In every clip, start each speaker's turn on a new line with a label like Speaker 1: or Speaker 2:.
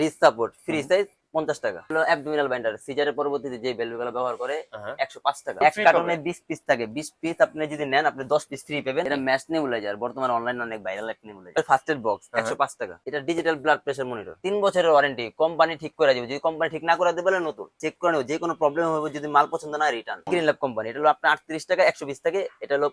Speaker 1: Rich support free size পঞ্চাশ টাকা। হলো অ্যাবডোমিনাল বাইন্ডার সিজারের পরবর্তীতে যে বেলগুলো ব্যবহার করে
Speaker 2: হ্যাঁ।
Speaker 1: একশো পাঁচ টাকা। এক বিশ পিস থাকে। বিশ পিস আপনি যদি নেন আপনি দশ পিস ফ্রি পাবেন। এটা ম্যাচ নেবুলাইজার বর্তমানে অনলাইন অনেক ভাইরাল এক নেবুলাইজার ফার্স্ট এড বক্স
Speaker 2: হ্যাঁ।
Speaker 1: একশো পাঁচ টাকা। এটা ডিজিটাল ব্লাড প্রেশার মনিটর তিন বছরের ওয়ারেন্টি কোম্পানি ঠিক করে দেবে যদি কোম্পানি ঠিক না করে দেবে নতুন। চেক করে নেবে। যে কোনো প্রবলেম হবে যদি মাল পছন্দ না রিটার্ন গ্রিন ল্যাব কোম্পানি এটা হলো আপনার আটত্রিশ টাকা একশো বিশ থাকে এটা হলো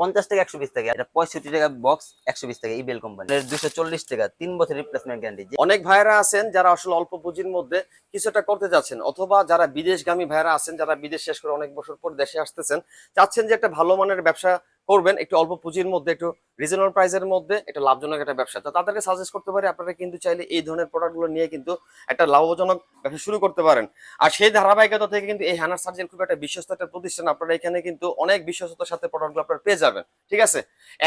Speaker 1: পঞ্চাশ টাকা একশো বিশ টাকা এটা পঁয়ষট্টি টাকা বক্স একশো বিশ টাকা ইবেল কোম্পানি দুশো চল্লিশ টাকা, তিন বছর রিপ্লেসমেন্ট গ্যারান্টি
Speaker 2: অনেক ভাইরা আছেন যারা আসলে অল্প পুঁজির মধ্যে কিছু একটা করতে চাচ্ছেন অথবা যারা বিদেশগামী ভাইরা আছেন, যারা বিদেশ শেষ করে অনেক বছর পর দেশে আসতেছেন, চাচ্ছেন যে একটা ভালো মানের ব্যবসা করবেন একটু অল্প পুঁজির মধ্যে একটু রিজনেবল প্রাইসের মধ্যে একটা লাভজনক একটা ব্যবসা। তো তাদেরকে সাজেস্ট করতে পারি আপনারা কিন্তু চাইলে এই ধরনের প্রোডাক্টগুলো নিয়ে কিন্তু একটা লাভজনক ব্যবসা শুরু করতে পারেন। আর সেই ধারাবাহিকতা থেকে কিন্তু এই হ্যানার সার্জেন খুব একটা বিশ্বস্ত একটা প্রতিষ্ঠান আপনারা এখানে কিন্তু অনেক বিশ্বস্ততার সাথে প্রোডাক্টগুলো আপনারা পেয়ে যাবেন ঠিক আছে?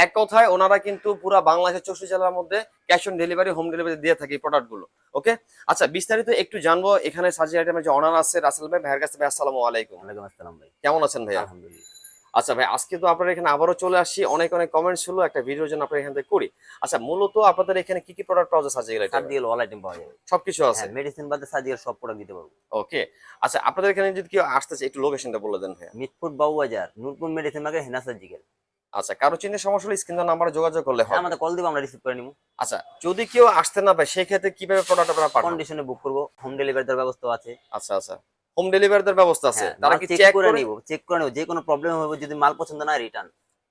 Speaker 2: এক কথায় ওনারা কিন্তু পুরা বাংলাদেশের চৌষট্টি জেলার মধ্যে cash on delivery home delivery দিয়ে থাকে এই প্রোডাক্টগুলো ওকে আচ্ছা বিস্তারিত একটু জানব এখানে সার্জারি আইটেমের যে অনার আছে রাসেল ভাই ভাইয়ের কাছে ভাই আসসালামু আলাইকুম।
Speaker 1: ওয়ালাইকুম আসসালাম ভাই।
Speaker 2: কেমন আছেন ভাইয়া?
Speaker 1: আলহামদুলিল্লাহ।
Speaker 2: আচ্ছা ভাই আজকে তো আপনারা এখানে আবারও চলে আসি। অনেক অনেক কমেন্টস ছিল একটা ভিডিওর জন্য আপনারা এখান থেকে করি। আচ্ছা মূলত আপনাদের এখানে কি কি প্রোডাক্ট পাওয়া যায় surgery item
Speaker 1: surgical all item পাওয়া যাবে
Speaker 2: সবকিছু আছে?
Speaker 1: হ্যাঁ মেডিসিন বাদে সার্জিক্যাল সব প্রোডাক্ট দিতে পারব।
Speaker 2: ওকে আচ্ছা আপনাদের এখানে যদি কেউ আসতে আসতেছে একটু লোকেশনটা বলে দেন ভাইয়া।
Speaker 1: Mitford Babubazar Nurpur medicine market Hena surgical
Speaker 2: আচ্ছা কারও চিহ্নের সমস্যা হলে স্ক্রিন নাম্বারে যোগাযোগ করলে হয়।
Speaker 1: আমাদের কল দিব আমরা রিসিভ করে নিব।
Speaker 2: আচ্ছা যদি কেউ আসতে না পায় সেক্ষেত্রে কীভাবে প্রোডাক্ট আপনারা পাঠান
Speaker 1: কন্ডিশনে বুক করব হোম ডেলিভারি দেওয়ার ব্যবস্থা আছে।
Speaker 2: আচ্ছা আচ্ছা। হোম ডেলিভারিদের ব্যবস্থা আছে।
Speaker 1: হ্যাঁ,
Speaker 2: তারা কি
Speaker 1: চেক করে নিব চেক করে নিব যে কোনো প্রবলেম হবে যদি মাল পছন্দ না রিটার্ন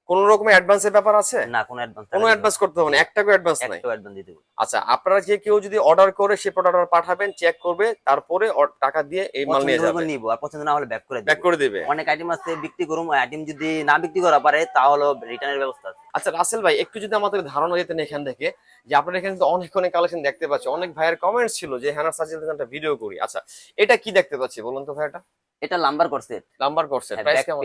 Speaker 2: কোন রকমের অ্যাডভান্সের ব্যাপার আছে?
Speaker 1: না কোনো অ্যাডভান্স
Speaker 2: কোনো অ্যাডভান্স করতে হবে না এক টাকা অ্যাডভান্স নাই।
Speaker 1: একটা অ্যাডভান্স দিতে হবে।
Speaker 2: আচ্ছা আপনারা যে কেউ যদি অর্ডার করে সেই প্রোডাক্ট পাঠাবেন চেক করবে তারপরে টাকা দিয়ে এই মাল নিয়ে যাবে।
Speaker 1: নিব আর পছন্দ না হলে ব্যাক করে
Speaker 2: ব্যাক করে দিবে।
Speaker 1: অনেক আইটেম আছে বিক্রি করুম আইটেম যদি না বিক্রি করা পারে তাহলে রিটার্নের ব্যবস্থা আছে।
Speaker 2: আচ্ছা রাসেল ভাই একটু যদি আমাদের ধারণা দিতেন এখান থেকে যে আপনারা এখানে তো অনেক অনেক কালেকশন দেখতে পাচ্ছি। অনেক ভাইয়ের কমেন্টস ছিল যে হ্যানার সার্জিল একটা ভিডিও করি। আচ্ছা এটা কি দেখতে পাচ্ছি বলুন তো ভাই এটা
Speaker 1: এটা লাম্বার করছে
Speaker 2: লাম্বার করছে
Speaker 1: হ্যাঁ,
Speaker 2: প্রাইস কেমন।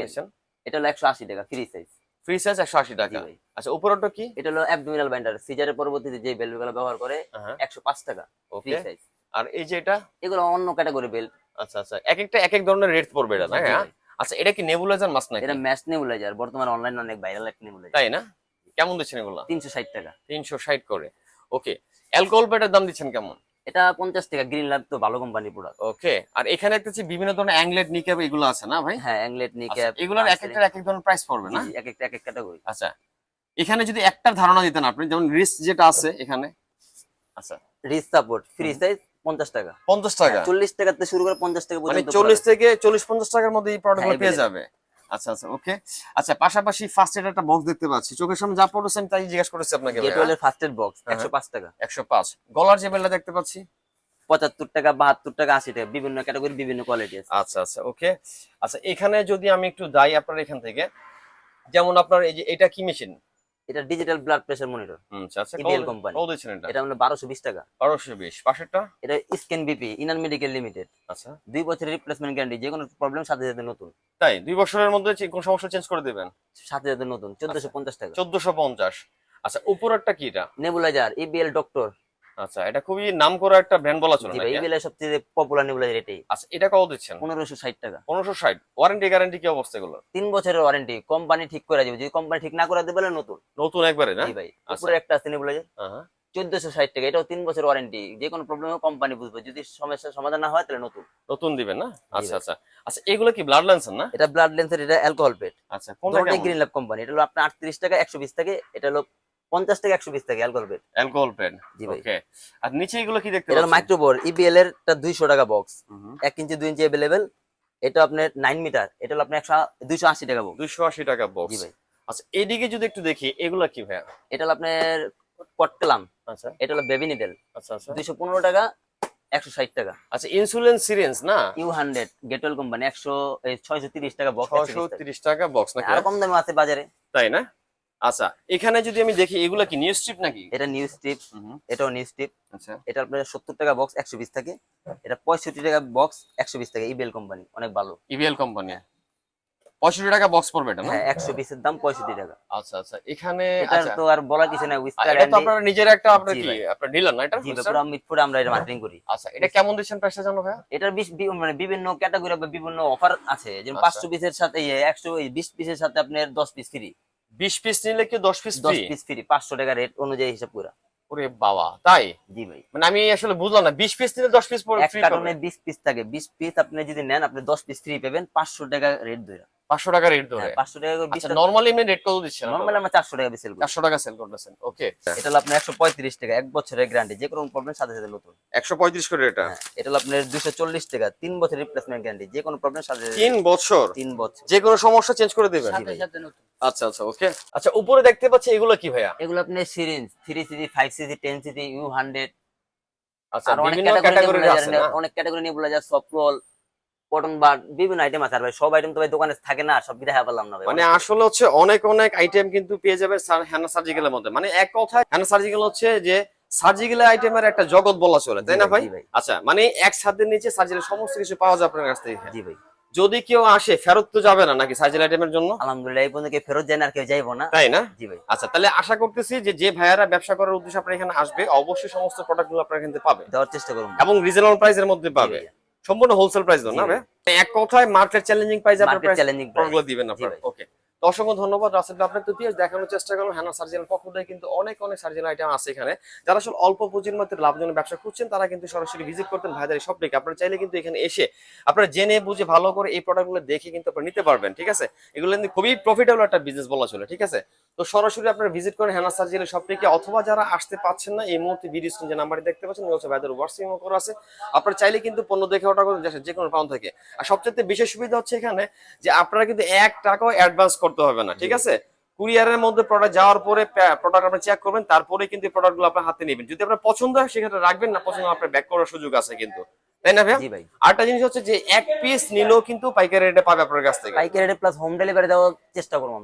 Speaker 1: এটা হলো একশো আশি টাকা ফ্রি সাইজ
Speaker 2: ফ্রি সাইজ একশো আশি টাকা।
Speaker 1: ভাই।
Speaker 2: আচ্ছা উপরটা কি?
Speaker 1: এটা হলো অ্যাবডোমিনাল বাইন্ডার সিজারের পরবর্তীতে যে বেলগুলো ব্যবহার করে
Speaker 2: হ্যাঁ
Speaker 1: একশো পাঁচ টাকা ফ্রি সাইজ
Speaker 2: আর এই যে এটা?
Speaker 1: এগুলো অন্য ক্যাটাগরি বেল্ট
Speaker 2: আচ্ছা আচ্ছা এক একটা এক এক ধরনের রেট পড়বে এটা না? হ্যাঁ আচ্ছা এটা কি নেবুলাইজার মাছ নাকি?
Speaker 1: এটা ম্যাচ নেবুলাইজার বর্তমানে অনলাইন অনেক ভাইরাল এক নেবুলাইজার
Speaker 2: তাই না? কেমন দিচ্ছেন এগুলো?
Speaker 1: তিনশো ষাট টাকা।
Speaker 2: তিনশো ষাট করে। ওকে অ্যালকোহল প্যাটের দাম দিচ্ছেন কেমন?
Speaker 1: এটা পঞ্চাশ টাকা গ্রিন ল্যাব তো ভালো কোম্পানির প্রোডাক্ট
Speaker 2: ওকে আর এখানে দেখতেছি বিভিন্ন ধরনের অ্যাংলেট নিকেপ এগুলো আছে না ভাই?
Speaker 1: হ্যাঁ অ্যাংলেট
Speaker 2: আচ্ছা,
Speaker 1: নিক্যাপ
Speaker 2: এগুলোর এক একটা এক এক ধরনের প্রাইস পড়বে না?
Speaker 1: এক একটা এক এক ক্যাটাগরি
Speaker 2: আচ্ছা এখানে যদি একটা ধারণা দিতেন আপনি যেমন রিস্ক যেটা আছে এখানে। আচ্ছা।
Speaker 1: রিচ সাপোর্ট ফ্রি সাইজ পঞ্চাশ টাকা।
Speaker 2: পঞ্চাশ টাকা?
Speaker 1: চল্লিশ টাকা থেকে শুরু করে পঞ্চাশ টাকা
Speaker 2: মানে চল্লিশ থেকে চল্লিশ পঞ্চাশ টাকার মধ্যে এই প্রোডাক্ট
Speaker 1: হ্যাঁ,
Speaker 2: পেয়ে যাবে। আচ্ছা আচ্ছা ওকে আচ্ছা পাশাপাশি ফার্স্ট এড একটা বক্স দেখতে পাচ্ছি। চোখের সামনে যা পড়েছে আমি তাই জিজ্ঞেস করেছি আপনাকে
Speaker 1: গেটওয়েলের ফার্স্ট এড বক্স
Speaker 2: হ্যাঁ।
Speaker 1: একশো পাঁচ টাকা।
Speaker 2: একশো পাঁচ। গলার যে বেলটা দেখতে পাচ্ছি?
Speaker 1: পঁচাত্তর টাকা বাহাত্তর টাকা আশি টাকা বিভিন্ন ক্যাটাগরি বিভিন্ন কোয়ালিটি আছে।
Speaker 2: আচ্ছা আচ্ছা ওকে আচ্ছা এখানে যদি আমি একটু যাই আপনার এখান থেকে যেমন আপনার এই যে এটা কি মেশিন
Speaker 1: এটা ডিজিটাল ব্লাড প্রেসার মনিটর
Speaker 2: আচ্ছা আচ্ছা
Speaker 1: EBL কোম্পানি
Speaker 2: কত দিচ্ছেন এটা?
Speaker 1: এটা হলো বারোশো বিশ টাকা।
Speaker 2: বারোশো বিশ পাশেরটা
Speaker 1: এটা scan BP inner medical limited
Speaker 2: আচ্ছা।
Speaker 1: দুই বছরের রিপ্লেসমেন্ট গ্যারান্টি যে কোনো প্রবলেম সাথে সাথে নতুন।
Speaker 2: তাই দুই বছরের মধ্যে যে কোনো সমস্যা চেঞ্জ করে দিবেন?
Speaker 1: সাথে সাথে নতুন চোদ্দশো পঞ্চাশ টাকা।
Speaker 2: চোদ্দশো পঞ্চাশ। আচ্ছা উপরেরটা কি এটা?
Speaker 1: নেবুলাইজার ইবিএল ডক্টর
Speaker 2: আচ্ছা এটা খুবই নাম করা একটা ব্র্যান্ড বলা চলে
Speaker 1: জি
Speaker 2: নাকি?
Speaker 1: সবচেয়ে পপুলার নেবুলাইজার এটাই
Speaker 2: আচ্ছা এটা কত দিচ্ছেন?
Speaker 1: পনেরোশো ষাট টাকা।
Speaker 2: পনেরোশো ষাট। ওয়ারেন্টি গ্যারান্টি কি অবস্থা এগুলো
Speaker 1: তিন বছরের ওয়ারেন্টি কোম্পানি ঠিক করে দেবে। যদি কোম্পানি ঠিক না করে দেবে নতুন।
Speaker 2: নতুন একবারে না?
Speaker 1: জি ভাই
Speaker 2: আচ্ছা।
Speaker 1: উপরে একটা আছে নেবুলাইজার। চোদ্দশো ষাট টাকা। এটাও তিন বছর ওয়ারেন্টি যে কোনো প্রবলেম কোম্পানি বুঝবে। যদি সমস্যার সমাধান না হয় তাহলে নতুন।
Speaker 2: নতুন দিবেন না? আচ্ছা আচ্ছা। আচ্ছা এগুলো কি ব্লাড ল্যান্সার না?
Speaker 1: এটা ব্লাড লেন্সের এটা অ্যালকোহল পেট
Speaker 2: আচ্ছা কোনটা
Speaker 1: গ্রিন ল্যাব কোম্পানি এটা হলো আপনার আটত্রিশ টাকা একশো বিশ টাকা। এটা হলো পঞ্চাশ টাকা একশো বিশ টাকা অ্যালকোহল পেট
Speaker 2: অ্যালকোহল পেন
Speaker 1: জি ভাই।
Speaker 2: ওকে আর নিচে এগুলো কি দেখতে
Speaker 1: এটা হলো মাইক্রোবোর ইবিএল এর টা দুইশো টাকা বক্স
Speaker 2: হুম।
Speaker 1: এক ইঞ্চি দুই ইঞ্চি অ্যাভেলেবেল এটা আপনার নাইন মিটার এটা হলো আপনার একশো দুইশো আশি টাকা বক্স
Speaker 2: দুইশো আশি টাকা
Speaker 1: জি
Speaker 2: বক্স
Speaker 1: ভাই।
Speaker 2: আচ্ছা এইদিকে যদি একটু দেখি এগুলো কি ভাইয়া?
Speaker 1: এটা হলো আপনার কটকলাম
Speaker 2: আচ্ছা।
Speaker 1: এটা হলো বেবি নিডেল
Speaker 2: আচ্ছা আচ্ছা।
Speaker 1: দুইশো পনেরো টাকা একশো ষাট টাকা।
Speaker 2: আচ্ছা ইনসুলিন সিরিঞ্জ না?
Speaker 1: ইউ হান্ড্রেড গেটওয়েল কোম্পানি একশো ছয়শো তিরিশ টাকা বক্স
Speaker 2: ছশো তিরিশ টাকা। বক্স নাকি?
Speaker 1: আর কম দামে আছে বাজারে।
Speaker 2: তাই না? আচ্ছা এখানে যদি আমি দেখি এগুলো কি নিউজ স্ট্রিপ নাকি?
Speaker 1: এটা নিউজ স্ট্রিপ এটাও নিউজ স্ট্রিপ
Speaker 2: আচ্ছা।
Speaker 1: এটা আপনার সত্তর টাকা বক্স একশো বিশ থাকে। এটা পঁয়ষট্টি টাকা বক্স একশো বিশ টাকা ইবেল কোম্পানি অনেক ভালো।
Speaker 2: ইভিএল কোম্পানি পঁয়ষট্টি টাকা বক্স পড়বে এটা না?
Speaker 1: হ্যাঁ একশো পিসের দাম পঁয়ষট্টি টাকা।
Speaker 2: আচ্ছা আচ্ছা এখানে
Speaker 1: এটার
Speaker 2: আচ্ছা।
Speaker 1: তো আর বলার কিছু
Speaker 2: আর
Speaker 1: উইস্টার
Speaker 2: এটা তো আপনারা নিজের একটা আপনার কি
Speaker 1: ভাই।
Speaker 2: আপনার ডিলার না এটা
Speaker 1: পুরো মিটফুড আমরা এটা মার্কেটিং করি।
Speaker 2: আচ্ছা এটা কেমন দিচ্ছেন প্রাইসটা জানো ভাইয়া?
Speaker 1: এটার মানে বিভিন্ন ক্যাটাগরি বা বিভিন্ন অফার আছে। যেমন
Speaker 2: আচ্ছা।
Speaker 1: পাঁচশো পিসের সাথে একশো বিশ পিসের সাথে আপনার দশ পিস ফ্রি
Speaker 2: বিশ পিস নিলে কি দশ পিস
Speaker 1: দশ পিস ফ্রি পাঁচশো টাকা রেট অনুযায়ী হিসাব করে
Speaker 2: ওরে বাবা তাই?
Speaker 1: জি ভাই।
Speaker 2: মানে আমি আসলে বুঝলাম না বিশ পিস নিলে দশ পিস
Speaker 1: এক কার্টনে বিশ পিস থাকে বিশ পিস আপনি যদি নেন আপনি দশ পিস ফ্রি পাবেন পাঁচশো টাকা রেট ধরে
Speaker 2: পাঁচশো টাকা রেট ধরে।
Speaker 1: পাঁচশো টাকা করে
Speaker 2: আচ্ছা নর্মালি এমনি রেট কত দিচ্ছেন
Speaker 1: নর্মালি আমরা চারশো টাকা সেল
Speaker 2: চারশো টাকা সেল করতেছেন ওকে
Speaker 1: এটা হলো আপনার একশো পঁয়ত্রিশ টাকা এক বছরের গ্যারান্টি যে কোনো প্রবলেম সাথে সাথে নতুন।
Speaker 2: একশো পঁয়ত্রিশ করে এটা?
Speaker 1: হ্যাঁ, এটা হলো আপনার দুশো চল্লিশ টাকা তিন বছর রিপ্লেসমেন্ট গ্যারান্টি যে কোনো প্রবলেম সাথে সাথে
Speaker 2: তিন বছর?
Speaker 1: তিন বছর।
Speaker 2: যে কোনো সমস্যা চেঞ্জ করে দেবেন।
Speaker 1: জি ভাই।
Speaker 2: আচ্ছা আচ্ছা ওকে আচ্ছা উপরে দেখতে পাচ্ছি এগুলো কি ভাইয়া?
Speaker 1: এগুলো আপনার syringe three CC five CC ten CC U hundred
Speaker 2: আচ্ছা
Speaker 1: অনেক
Speaker 2: বিভিন্ন
Speaker 1: ক্যাটাগরি
Speaker 2: আছে
Speaker 1: অনেক ক্যাটাগরি নিয়ে বলা যায় সফট রোল কটন বার বিভিন্ন আইটেম আছে। ভাই সব আইটেম তো ভাই দোকানে থাকে না সব দেখা পেলাম না
Speaker 2: মানে আসলে হচ্ছে অনেক অনেক আইটেম কিন্তু পেয়ে যাবে হ্যানা সার্জিক্যালের মধ্যে। মানে এক কথায় হ্যানা সার্জিক্যাল হচ্ছে যে সার্জিক্যাল আইটেমের একটা জগৎ বলা চলে তাই না ভাই আচ্ছা মানে এক ছাদের নিচে সার্জিক্যাল সমস্ত কিছু পাওয়া যায় আপনার কাছ থেকে।
Speaker 1: জি ভাই।
Speaker 2: যদি কেউ আসে ফেরত তো যাবে না নাকি সার্জিক্যাল আইটেমের জন্য?
Speaker 1: আলহামদুলিল্লাহ এই পর্যন্ত ফেরত যায় না আর কেউ যাইবো না।
Speaker 2: তাই না?
Speaker 1: জি ভাই।
Speaker 2: আচ্ছা তাহলে আশা করতেছি যে যে ভাইয়ারা ব্যবসা করার উদ্দেশ্যে আপনার এখানে আসবে অবশ্যই সমস্ত প্রোডাক্টগুলো আপনার এখানে পাবে।
Speaker 1: দেওয়ার চেষ্টা করুন।
Speaker 2: এবং রিজনেবল প্রাইসের মধ্যে পাবে। সম্পূর্ণ হোলসেল প্রাইস না ভাই? এক কথায় মার্কেট চ্যালেঞ্জিং প্রাইস আপনার
Speaker 1: মার্কেট
Speaker 2: প্রাইস
Speaker 1: চ্যালেঞ্জিং
Speaker 2: প্রোডাক্টগুলো দিবেন আপনারা ওকে অসংখ্য ধন্যবাদ রাসেল ভাই। আপনার তুই দেখানোর চেষ্টা করলাম হ্যানা সার্জিক্যাল পক্ষ থেকে কিন্তু অনেক অনেক সার্জিক্যাল আইটেম আছে এখানে। যারা আসলে অল্প পুঁজির মধ্যে লাভজনক ব্যবসা করছেন তারা কিন্তু সরাসরি ভিজিট করতেন ভাইদের সব থেকে আপনারা চাইলে কিন্তু এখানে এসে আপনারা জেনে বুঝে ভালো করে এই প্রোডাক্টগুলো দেখে কিন্তু আপনারা নিতে পারবেন ঠিক আছে? এগুলো কিন্তু খুবই প্রফিটেবল একটা বিজনেস বলা চলে ঠিক আছে? তো সরাসরি আপনারা ভিজিট করেন হ্যানা সার্জিক্যাল সব থেকে অথবা যারা আসতে পাচ্ছেন না এই মুহূর্তে ভিডিও স্ক্রিন যে নাম্বারটি দেখতে পাচ্ছেন হচ্ছে ভাইদের হোয়াটসঅ্যাপ করা আছে। আপনারা চাইলে কিন্তু পণ্য দেখে অর্ডার করতে যে কোনো পাউন্ড থেকে। আর সবচেয়ে বিশেষ সুবিধা হচ্ছে এখানে যে আপনারা কিন্তু এক টাকাও অ্যাডভান্স করতে হবে না ঠিক আছে? কুরিয়ারের মধ্যে প্রোডাক্ট যাওয়ার পরে প্রোডাক্ট আপনি চেক করবেন তারপরে কিন্তু প্রোডাক্টগুলো আপনার হাতে নেবেন। যদি আপনার পছন্দ হয় সেক্ষেত্রে রাখবেন না পছন্দ আপনার ব্যাক করার সুযোগ আছে কিন্তু। তাই না
Speaker 1: ভাই।
Speaker 2: আরেকটা জিনিস হচ্ছে যে এক পিস নিলেও কিন্তু পাইকারি রেটে পাবে আপনার কাছ থেকে।
Speaker 1: পাইকারি রেটে প্লাস হোম ডেলিভারি দেওয়ার চেষ্টা করব আমরা।